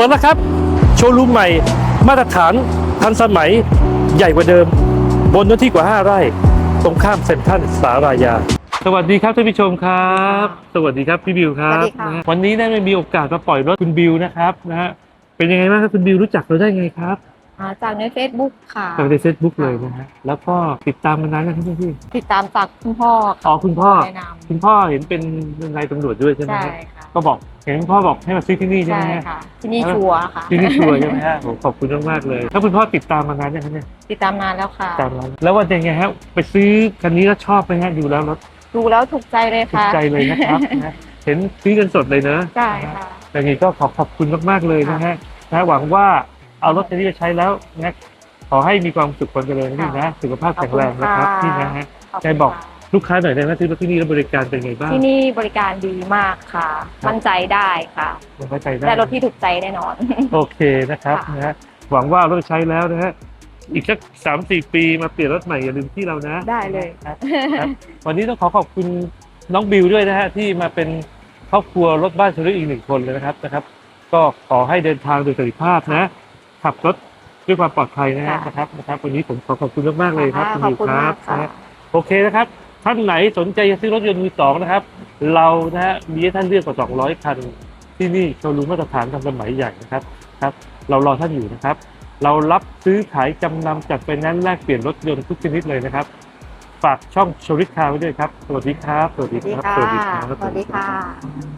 ปิดแล้วครับ โชว์รูมใหม่ มาตรฐานทันสมัยใหญ่กว่าเดิม บนเนื้อที่กว่า 5 ไร่ ตรงข้ามเซ็นทรัลสารายา สวัสดีครับท่านผู้ชมครับ สวัสดีครับพี่บิวครับ สวัสดีค่ะนะฮะวันนี้ได้มีโอกาสมาปล่อยรถคุณบิวนะครับนะฮะเป็นยังไงบ้างครับคุณบิวรู้จักเราได้ไงครับอ่า จากใน Facebook ค่ะ จากในเฟซบุ๊กเลยนะฮะ แล้วก็ติดตามมานานแล้วครับพี่ ติดตามจากคุณพ่ออ๋อคุณพ่อ แนะนคุณพ่อเห็นเป็นนายตำรวจด้วยำใช่ไหมใช่ฮะค่ะก็บอกเห็นคุณพ่อบอกให้มาซื้อที่นี่ใช่ใช่ไหมฮะ ค่ะ ที่นี่ชัวร์ค่ะ ที่นี่ชัวร์ใช่ไหมฮะผมขอบคุณมากๆเลย ถ้าคุณพ่อติดตามมานานยังครับเนี่ยติดตามนานแล้วค่ะ ตามมาแล้ววันยังไงฮะ ไปซื้อคันนี้แล้วชอบไหมฮะ ดูแล้วรถดูแล้วถูกใจเลยถูกค่ะ ใจเลยนะครับนะเห็นซื้อกันสดเลยเนอะใช่ค่ะ อย่างนี้ก็ขอขอบคุณมากๆเลยนะฮะนะหวังว่า เอารถคันนี้ไปใช้แล้วนะขอให้มีความสุขความเจริญนี่นะ สุขภาพแข็งแรงนะครับขอบคุณค่ะนี่นะฮะขบคุณใจบอกค่ะลูกค้าหน่อยได้ไหมที่รถที่นี่แล้วบริการเป็นไงบ้าง ที่นี่บริการดีมากค่ะครับมั่นใจได้ค่ะผมเข้าใจได้ได้รถที่ถูกใจแน่นอน โอเคนะครับค่ะนะฮะหวังว่าเอารถใช้แล้วนะฮะอีกสักสามสี่ปีมาเปลี่ยนรถใหม่อย่าลืมที่เรานะ ได้เลยครับครับวันนี้ต้องขอขอบคุณน้องบิวด้วยนะฮะที่มาเป็นครอบครัวรถบ้านชลุอีกหนึ่งคนเลยนะครับนะครับ ก็ขอให้เดินทางโดยสวัสดิภาพนะ ขับรถด้วยความปลอดภัยนะฮะค่ะนะครับนะครับ วันนี้ผมขอขอบคุณมากๆเลยครับค่ะคุณขอบบิวคุณครัมาบกค่ะ นะฮะโอเคนะครับ ท่านไหนสนใจจะซื้อรถยนต์มือสองนะครับ เรานะฮะมีให้ท่านเลือกกว่า 200 คัน ที่นี่โชว์รูมมาตรฐานทันสมัยใหญ่นะครับครับ เรารอท่านอยู่นะครับ เรารับซื้อขายจำนำจัดไฟแนนซ์แลกเปลี่ยนรถยนต์ทุกชนิดเลยนะครับ ฝากช่องโชริคาไว้ด้วยครับ สวัสดีครับ สวัสสดีวัสดีครับค่ะสวัสดีครับ สวัสดีค่ะ